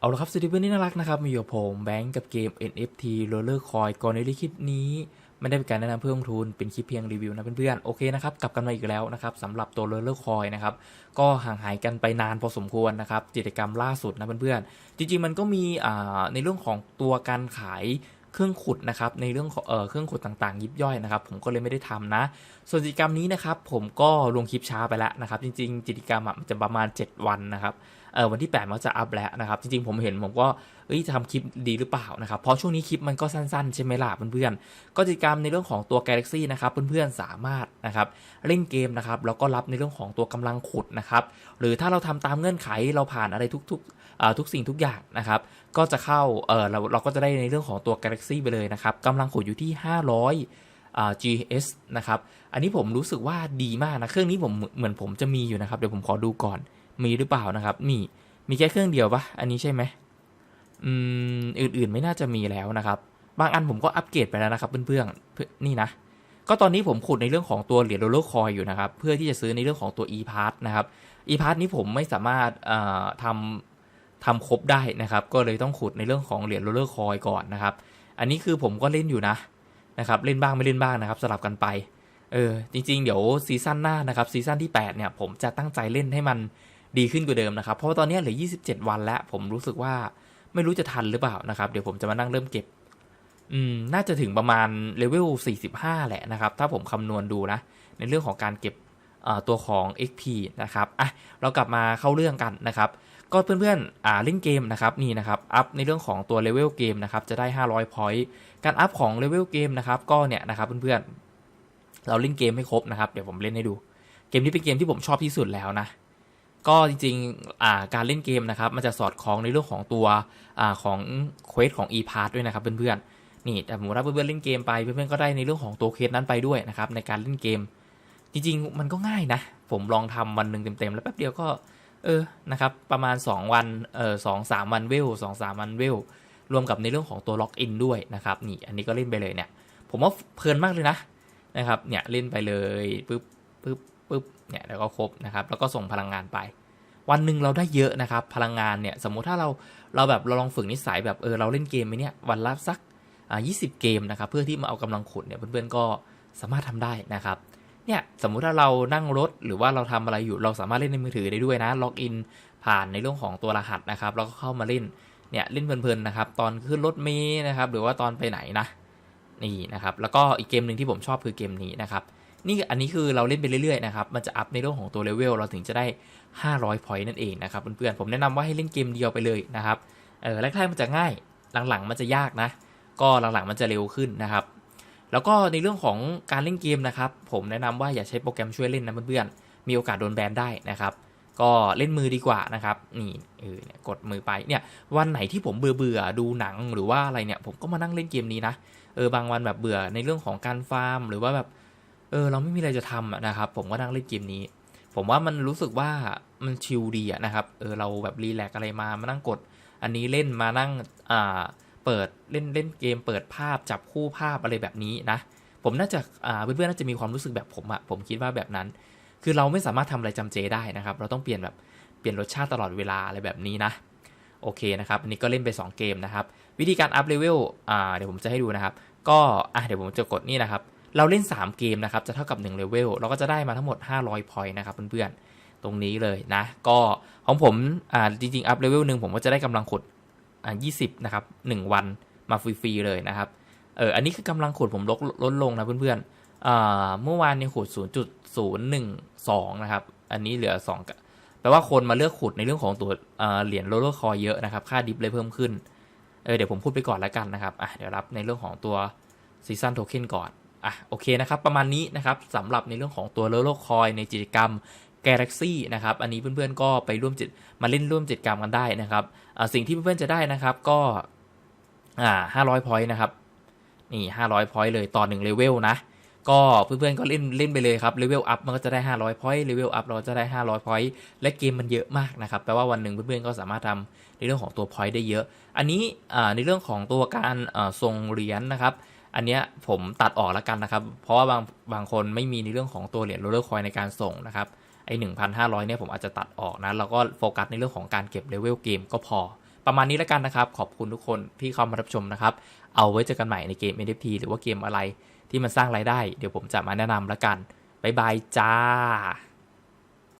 เอาละครับสวัสดีเพื่อนที่น่ารักนะครับ มีอยู่ผมแบงก์กับเกม NFT Roller Coin ก่อนในคลิปนี้ ไม่ได้เป็นการแนะนำเพิ่มทุนเป็นคลิปเพียงรีวิวนะเพื่อนๆ โอเคนะครับ กลับกันมาอีกแล้วนะครับสำหรับตัว Roller Coin นะครับ ก็ห่างหายกันไปนานพอสมควรนะครับกิจกรรมล่าสุดนะเพื่อนๆ จริงๆมันก็มีในเรื่องของตัวการขายเครื่องขุดนะครับในเรื่องของเออเครื่องขุดต่างๆ ยิบย่อยนะครับผมก็เลยไม่ได้ทำนะ ส่วนกิจกรรมนี้นะครับผมก็ลงคลิปช้าไปแล้วนะครับ จริงๆกิจกรรมมันจะประมาณ 7 วันนะครับเออวันที่ 8 มันจะอัพแล้วนะครับ จริงๆ ผมเห็นผมก็เอ้ยจะทำคลิปดีหรือเปล่านะครับ เพราะช่วงนี้คลิปมันก็สั้นๆ ใช่ไหมล่ะเพื่อนๆ ก็กิจกรรมในเรื่องของตัว Galaxy นะครับเพื่อนๆ สามารถนะครับเล่นเกมนะครับแล้วก็รับในเรื่องของตัวกำลังขุดนะครับ หรือถ้าเราทำตามเงื่อนไขเราผ่านอะไรทุกๆทุกสิ่งทุกอย่างนะครับ ก็จะเข้าเออเราเราก็จะได้ในเรื่องของตัว Galaxy ไปเลยนะครับกำลังขุดอยู่ที่ 500อ่า GS นะครับ อันนี้ผมรู้สึกว่าดีมากนะ เครื่องนี้ผมเหมือนผมจะมีอยู่นะครับ เดี๋ยวผมขอดูก่อน มีหรือเปล่านะครับมีมีแค่เครื่องเดียวปะอันนี้ใช่ไหมอืมอื่นๆไม่น่าจะมีแล้วนะครับ บางอันผมก็อัปเกรดไปแล้วนะครับเพื่อนๆเพื่อนนี่นะก็ตอนนี้ผมขุดในเรื่องของตัวเหรียญโรลเลอร์คอยอยู่นะครับ เพื่อที่จะซื้อในเรื่องของตัว e-pass นะครับ e-pass นี้ผมไม่สามารถทำทำครบได้นะครับ ก็เลยต้องขุดในเรื่องของเหรียญโรลเลอร์คอยก่อนนะครับ อันนี้คือผมก็เล่นอยู่นะนะครับ เล่นบ้างไม่เล่นบ้างนะครับ สลับกันไป เออจริง ๆ เดี๋ยวซีซั่นหน้านะครับซีซั่นที่ 8 เนี่ย ผมจะตั้งใจเล่นให้มัน ดีขึ้นกว่าเดิมนะครับ เพราะว่าตอนนี้เหลือ 27 วันแล้ว ผมรู้สึกว่าไม่รู้จะทันหรือเปล่านะครับ เดี๋ยวผมจะมานั่งเริ่มเก็บ อืม น่าจะถึงประมาณเลเวล 45 แหละนะครับ ถ้าผมคำนวณดูนะ ในเรื่องของการเก็บตัวของ XP นะครับ อะ เรากลับมาเข้าเรื่องกันนะครับ ก็เพื่อนๆ อ่าเล่นเกมนะครับนี่นะครับ อัพในเรื่องของตัวเลเวลเกมนะครับ จะได้ 500 point การอัพของเลเวลเกมนะครับ ก็เนี่ยนะครับเพื่อนๆ เราเล่นเกมให้ครบนะครับ เดี๋ยวผมเล่นให้ดู เกมนี้เป็นเกมที่ผมชอบที่สุดแล้วนะ ก็จริงๆการเล่นเกมนะครับ มันจะสอดคล้องในเรื่องของตัวอของเควสของ e-pass ด้วยนะครับเพื่อนๆ นี่แต่สมมติว่าเพื่อนๆเล่นเกมไปเพื่อนๆก็ได้ในเรื่องของตัวเควสนั้นไปด้วยนะครับในการเล่นเกม จริงๆ มันก็ง่ายนะ ผมลองทำวันหนึ่งเต็มๆ แล้วแป๊บเดียวก็ เออนะครับประมาณ 2 วันเออสองสามวันเวลสองสามวันเวลรวมกับในเรื่องของตัวล็อกอินด้วยนะครับนี่อันนี้ก็เล่นไปเลยเนี่ย ผมว่าเพลินมากเลยนะนะครับเนี่ยเล่นไปเลยปึ๊บปึ๊บ ปึ๊บเนี่ยแล้วก็ครบนะครับแล้วก็ส่งพลังงานไป วันหนึ่งเราได้เยอะนะครับพลังงานเนี่ยสมมุติถ้าเราเราแบบเราลองฝึกนิสัยแบบเออเราเล่นเกมไปเนี่ยวันละสักอ่า20เกมนะครับเพื่อที่มาเอากำลังขุดเนี่ยเพื่อนๆก็สามารถทำได้นะครับเนี่ยสมมุติถ้าเรานั่งรถหรือว่าเราทำอะไรอยู่เราสามารถเล่นในมือถือได้ด้วยนะล็อกอินผ่านในเรื่องของตัวรหัสนะครับแล้วก็เข้ามาเล่นเนี่ยเล่นเพลินๆนะครับตอนขึ้นรถเมล์นะครับหรือว่าตอนไปไหนนะนี่นะครับแล้วก็อีกเกมหนึ่งที่ผมชอบคือเกมนี้นะครับ นี่อันนี้คือเราเล่นไปเรื่อยๆนะครับ มันจะอัพในเรื่องของตัวเลเวลเราถึงจะได้ 500 point นั่นเองนะครับเพื่อนๆ ผมแนะนำว่าให้เล่นเกมเดียวไปเลยนะครับ เออแรกๆมันจะง่าย หลังๆมันจะยากนะ ก็หลังๆมันจะเร็วขึ้นนะครับ แล้วก็ในเรื่องของการเล่นเกมนะครับ ผมแนะนำว่าอย่าใช้โปรแกรมช่วยเล่นนะเพื่อนๆ มีโอกาสโดนแบนได้นะครับ ก็เล่นมือดีกว่านะครับ นี่เออเนี่ยกดมือไป เนี่ยวันไหนที่ผมเบื่อเบื่อๆดูหนังหรือว่าอะไรเนี่ย ผมก็มานั่งเล่นเกมนี้นะ เออบางวันแบบเบื่อในเรื่องของการฟาร์ม หรือว่าแบบ เออเราไม่มีอะไรจะทำนะครับ ผมก็นั่งเล่นเกมนี้ ผมว่ามันรู้สึกว่ามันชิลดีอะนะครับ เออเราแบบรีแลกอะไรมามานั่งกด อันนี้เล่นมานั่งอ่าเปิดเล่นเล่นเกม เปิดภาพจับคู่ภาพอะไรแบบนี้นะ ผมน่าจะอ่าเพื่อนๆน่าจะมีความรู้สึกแบบผมอะผมคิดว่าแบบนั้น คือเราไม่สามารถทำอะไรจำเจได้นะครับ เราต้องเปลี่ยนแบบเปลี่ยนรสชาติตลอดเวลาอะไรแบบนี้นะโอเคนะครับอันนี้ก็เล่นไป 2 เกมนะครับ วิธีการอัพเลเวลอ่าเดี๋ยวผมจะให้ดูนะครับ ก็อะเดี๋ยวผมจะกดนี่นะครับ เราเล่น 3 เกมนะครับ จะเท่ากับ1เลเวลเราก็จะได้มาทั้งหมด 500 point นะครับเพื่อนๆ ตรงนี้เลยนะ ก็ของผมอ่าจริงๆ อัพเลเวลหนึ่งผมก็จะได้กำลังขุดอ่า20นะครับ 1 วันมาฟรีๆเลยนะครับ เอออันนี้คือกำลังขุดผมลดลดลงนะเพื่อนๆอ่าเมื่อวานเนี่ยขุด 0.012 นะครับ อันนี้เหลือ2กะแปลว่าคนมาเลือกขุดในเรื่องของตัวเหรียญโรลเลอร์คอยเยอะนะครับ ค่าดิฟเลยเพิ่มขึ้น เออเดี๋ยวผมพูดไปก่อนแล้วกันนะครับ อะเดี๋ยวรับในเรื่องของตัวซีซันโทเค็นก่อน อะโอเคนะครับประมาณนี้นะครับสำหรับในเรื่องของตัวโลเลคอยในกิจกรรม Galaxy นะครับอันนี้เพื่อนๆก็ไปร่วมจิตมาเล่นร่วมกิจกรรมกันได้นะครับอ่าสิ่งที่เพื่อนๆจะได้นะครับก็อ่า500 point นะครับนี่500 point เลยต่อ1เลเวลนะก็เพื่อนๆก็เล่นเล่นไปเลยครับเลเวลอัพมันก็จะได้ 500 point เลเวลอัพเราจะได้ 500 point และเกมมันเยอะมากนะครับแปลว่าวันหนึ่งเพื่อนๆก็สามารถทำในเรื่องของตัว point ได้เยอะ อันนี้อ่าในเรื่องของตัวการอ่าส่งเหรียญนะครับ อันเนี้ยผมตัดออกแล้วกันนะครับ เพราะว่าบางบางคนไม่มีในเรื่องของตัวเหรียญโรลเลอร์คอยในการส่งนะครับ ไอ้1,500เนี่ยผมอาจจะตัดออกนะ แล้วก็โฟกัสในเรื่องของการเก็บเลเวลเกมก็พอ ประมาณนี้แล้วกันนะครับ ขอบคุณทุกคนที่เข้ามารับชมนะครับ เอาไว้เจอกันใหม่ในเกม NFT หรือว่าเกมอะไรที่มันสร้างรายได้ เดี๋ยวผมจะมาแนะนำแล้วกันบ๊ายบายจ้า